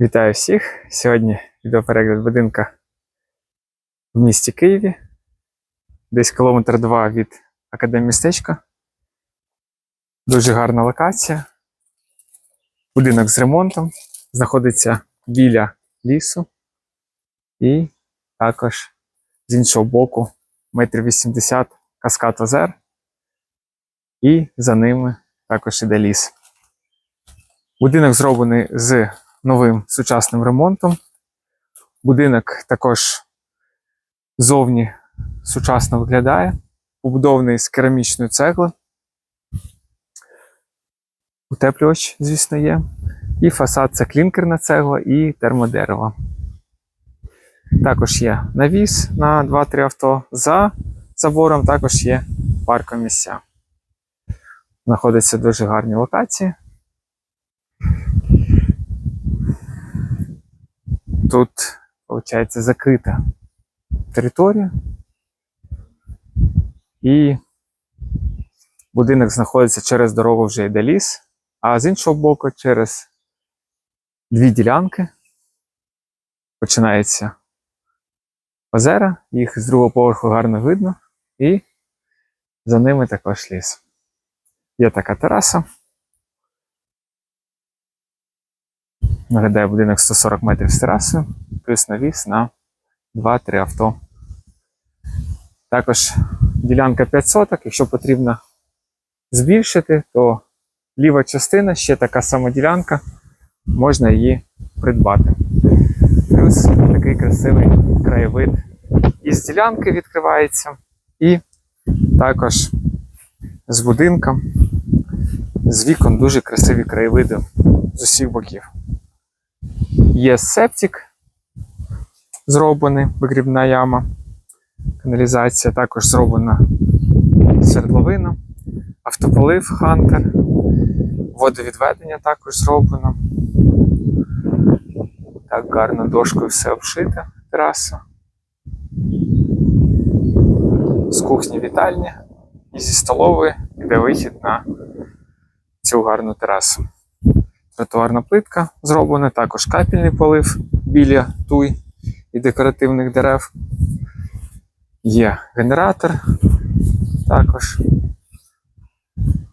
Вітаю всіх! Сьогодні відеоперегляд будинка в місті Києві, десь кілометр два від академмістечка. Дуже гарна локація. Будинок з ремонтом знаходиться біля лісу і також з іншого боку метрів 80 каскад озер. І за ними також іде ліс. Будинок зроблений з новим сучасним ремонтом. Будинок також зовні сучасно виглядає, побудований з керамічної цегли. Утеплювач, звісно, є. І фасад це клінкерна цегла і термодерево. Також є навіс на 2-3 авто. За забором також є паркомісця. Знаходяться дуже гарні локації. Тут, виходить, закрита територія. І будинок знаходиться через дорогу вже йде ліс, а з іншого боку, через дві ділянки починається озера, їх з другого поверху гарно видно, і за ними також ліс. Є така тераса. Нагадаю, будинок 140 метрів з терасою, плюс навіс на 2-3 авто. Також ділянка 5 соток, якщо потрібно збільшити, то ліва частина, ще така сама ділянка, можна її придбати. Плюс такий красивий краєвид із ділянки відкривається, і також з будинка, з вікон дуже красиві краєвиди з усіх боків. Є септик зроблений, вигрібна яма. Каналізація також зроблена свердловина, автополив Хантер, водовідведення також зроблено. Так гарно дошкою все обшите, тераса. З кухні вітальні і зі столової йде вихід на цю гарну терасу тротуарна плитка зроблена, також капельний полив біля туй і декоративних дерев. Є генератор також.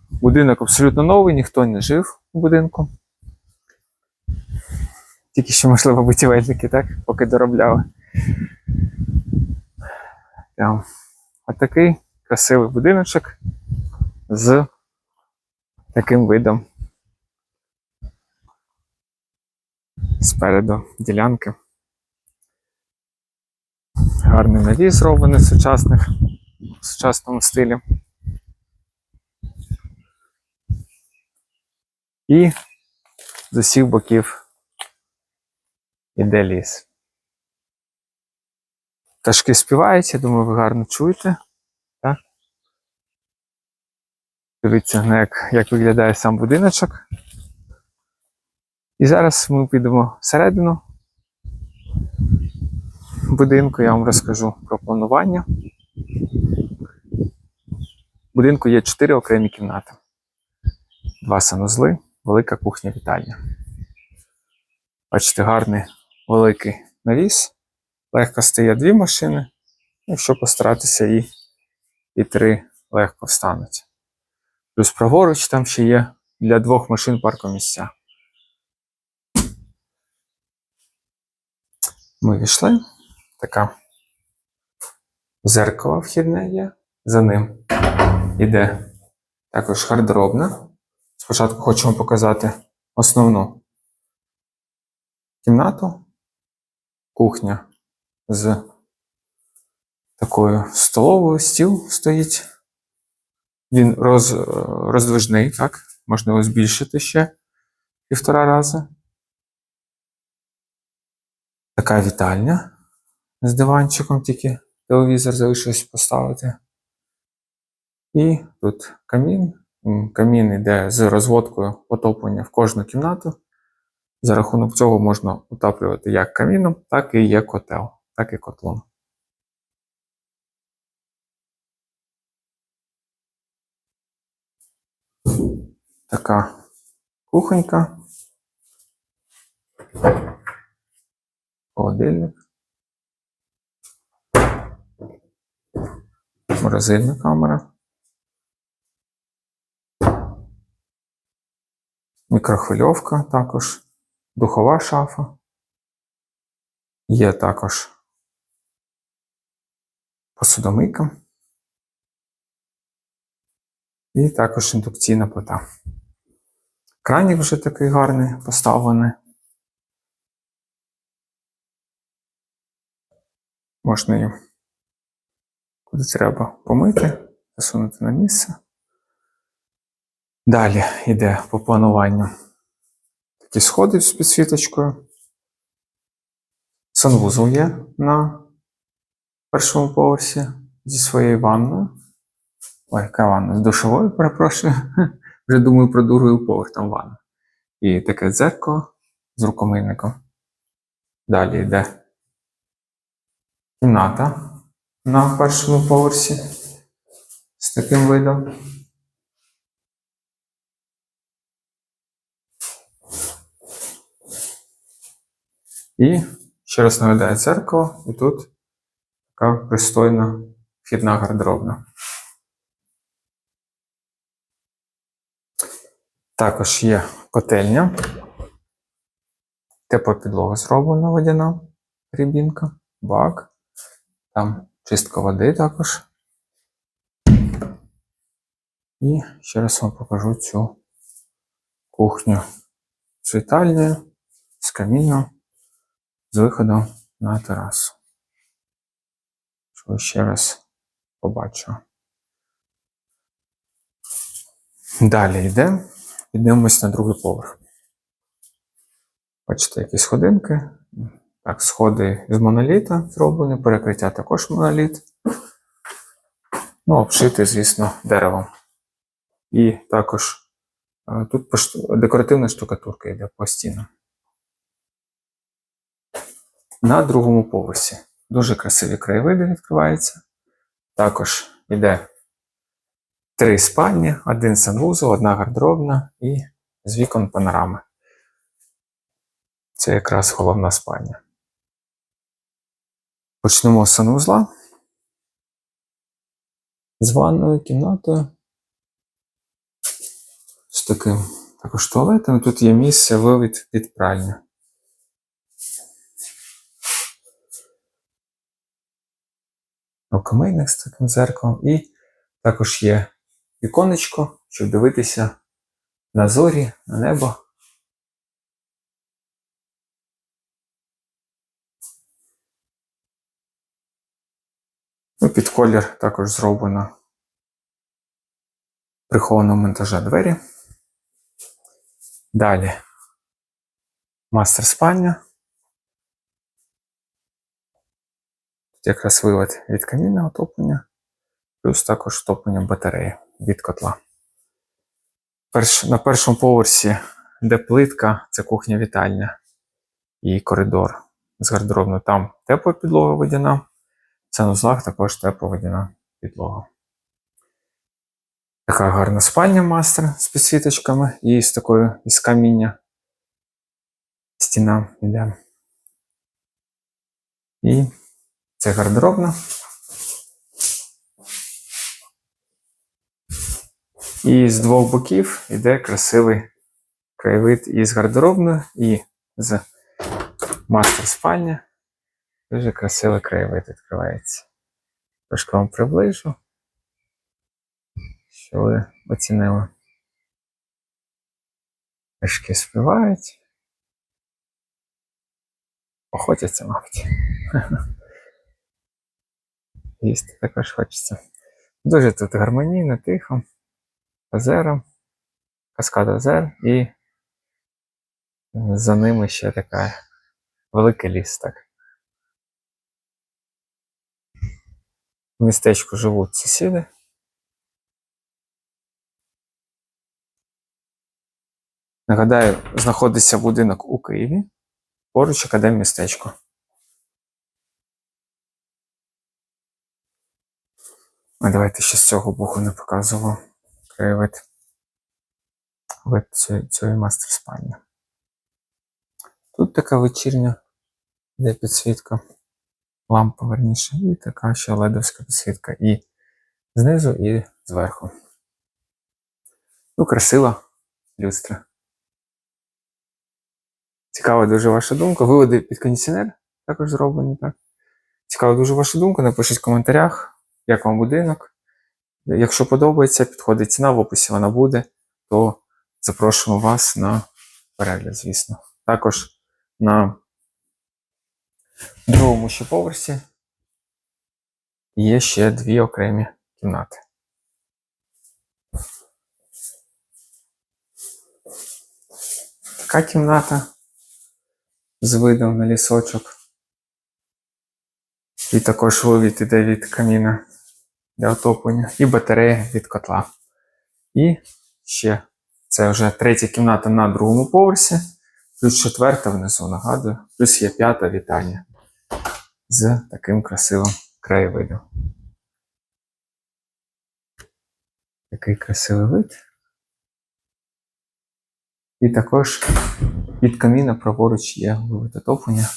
Будинок абсолютно новий, ніхто не жив у будинку. Тільки що, можливо, будівельники, так, поки доробляли. Прям. Отакий красивий будиночок з таким видом спереду ділянки. Гарний навіс зроблений сучасних, в сучасному стилі. І з усіх боків іде ліс. Пташки співають, я думаю, ви гарно чуєте. Так? Дивіться, як, як виглядає сам будиночок. І зараз ми підемо всередину будинку, я вам розкажу про планування. В будинку є чотири окремі кімнати, два санузли, велика кухня вітальня. Бачите, гарний великий навіс. Легко стає дві машини. Якщо постаратися і, і три легко встануть. Плюс праворуч там ще є для двох машин паркомісця. Ми війшли. Така зеркало вхідне є. За ним іде також гардеробна. Спочатку хочемо показати основну кімнату, кухня з такою столовою стіл стоїть. Він роз, роздвижний, так? Можна його збільшити ще півтора рази. Така вітальня з диванчиком, тільки телевізор залишилось поставити. І тут камін. Камін йде з розводкою отоплення в кожну кімнату. За рахунок цього можна утаплювати як каміном, так і є котел, так і котлом. Така кухонька. Холодильник, морозильна камера, мікрохвильовка також, духова шафа. Є також посудомийка. І також індукційна плита. Кранік вже такий гарний поставлений. Можна її куди треба помити, засунути на місце. Далі йде по плануванню такі сходи з підсвіточкою. Санвузол є на першому поверсі зі своєю ванною. Ой, яка ванна? З душовою, перепрошую. Вже думаю про другий поверх там ванна. І таке дзеркало з рукомийником. Далі йде кімната на першому поверсі з таким видом. І ще раз нагадаю дзеркало, і тут така пристойна вхідна гардеробна. Також є котельня. Тепла підлога зроблена водяна рібінка, бак. Там чистка води також. І ще раз вам покажу цю кухню з вітальнею, з каміном, з виходом на терасу. Що ще раз побачу. Далі йде. Піднімемось на другий поверх. Бачите, які сходинки. Так, сходи з моноліта зроблені, перекриття також моноліт. Ну, обшити, звісно, деревом. І також е, тут декоративна штукатурка йде по стінам. На другому поверсі дуже красиві краєвиди відкриваються. Також йде три спальні, один санвузол, одна гардеробна і з вікон панорами. Це якраз головна спальня. Почнемо з санвузла. З ванною кімнатою. З таким також туалетом. Тут є місце вивід під пральню. Рукомийник з таким зеркалом. І також є віконечко, щоб дивитися на зорі, на небо. Ну, під колір також зроблено прихованого монтажа двері. Далі мастер спальня. Тут якраз вивод від камінного отоплення, плюс також отоплення батареї від котла. На першому поверсі, де плитка, це кухня-вітальня і коридор з гардеробною. Там тепла підлога водяна. Санузлах також тепла водяна підлога. Така гарна спальня мастер з підсвіточками і з такою із каміння. Стіна йде. І це гардеробна. І з двох боків йде красивий краєвид із гардеробною і з мастер спальня. Дуже красивий краєвид відкривається. Трошки вам приближу, що ви оцінили. Пешки співають. Охотяться, мабуть. Їсти також хочеться. Дуже тут гармонійно, тихо. Озера, каскад озер і за ними ще така великий ліс, так. В містечку живуть сусіди. Нагадаю, знаходиться будинок у Києві, поруч академмістечко. А давайте ще з цього боку не показував краєвид вид цієї, цієї мастер спальні. Тут така вечірня де підсвітка. Лампа, верніше, і така ще ледовська підсвітка. І знизу, і зверху. Ну, красива люстра. Цікава дуже ваша думка. Виводи під кондиціонер також зроблені, так? Цікава дуже ваша думка. Напишіть в коментарях, як вам будинок. Якщо подобається, підходить ціна, в описі вона буде, то запрошуємо вас на перегляд, звісно. Також на другому ще поверсі є ще дві окремі кімнати. Така кімната з видом на лісочок. І також вивід іде від каміна для отоплення, і батарея від котла. І ще це вже третя кімната на другому поверсі, плюс четверта внизу, нагадую, плюс є п'ята вітальня з таким красивим краєвидом. Такий красивий вид. І також від каміна праворуч є отоплення.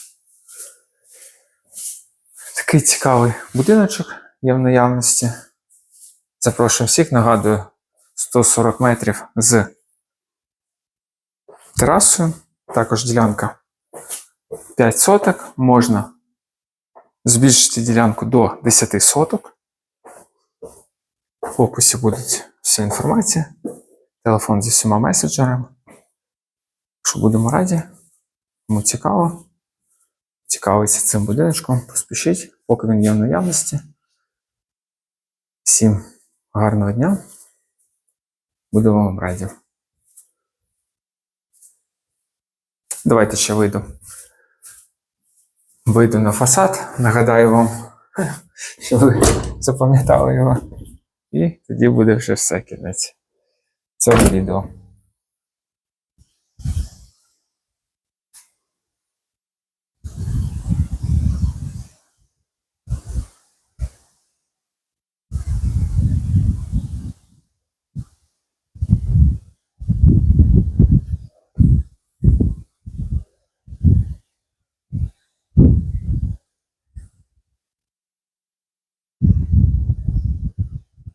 Такий цікавий будиночок є в наявності. Запрошую всіх, нагадую, 140 метрів з терасою. Також ділянка 5 соток. Можна збільшити ділянку до 10 соток. В описі буде вся інформація. Телефон зі всіма меседжерами. Якщо будемо раді, кому цікаво, цікавиться цим будиночком, поспішіть, поки він є в наявності. Всім гарного дня. Будемо вам раді. Давайте ще вийду. Вийду на фасад, нагадаю вам, що ви запам'ятали його. І тоді буде вже все кінець цього відео.